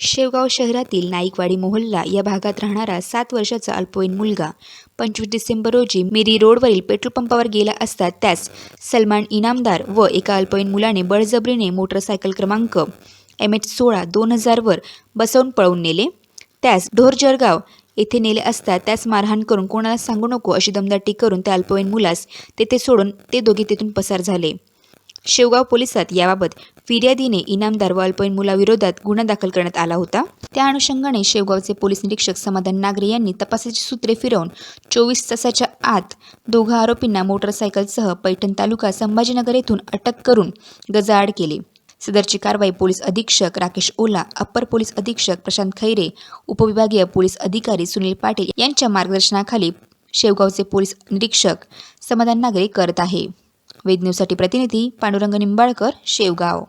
शेवगाव शहरातील नाईकवाडी मोहल्ला या भागात राहणारा सात वर्षाचा अल्पवयीन मुलगा पंचवीस डिसेंबर रोजी मिरी रोडवरील पेट्रोल पंपावर गेला असता त्यास सलमान इनामदार व एका अल्पवयीन मुलाने बळजबरीने मोटरसायकल क्रमांक एम एच सोळा दोन हजारवर बसवून पळवून नेले. त्यास ढोरजळगाव येथे नेले असता त्यास मारहाण करून कोणाला सांगू नको अशी दमदाटी करून त्या अल्पवयीन मुलास तेथे सोडून ते दोघे तेथून पसार झाले. शेवगाव पोलिसात याबाबत फिर्यादीने इनामदार व अल्पवयीन मुलाविरोधात गुन्हा दाखल करण्यात आला होता. त्या अनुषंगाने शेवगावचे पोलीस निरीक्षक समाधान नागरे यांनी तपासाची सूत्रे फिरवून चोवीस तासाच्या आत दोघा आरोपींना मोटरसायकलसह पैठण तालुका संभाजीनगर येथून अटक करून गजाआड केले. सदरची कारवाई पोलीस अधीक्षक राकेश ओला अप्पर पोलीस अधीक्षक प्रशांत खैरे उपविभागीय पोलीस अधिकारी सुनील पाटील यांच्या मार्गदर्शनाखाली शेवगावचे पोलीस निरीक्षक समाधान नागरे करत आहे. वेद न्यूजसाठी प्रतिनिधी पांडुरंग निंबाळकर शेवगाव.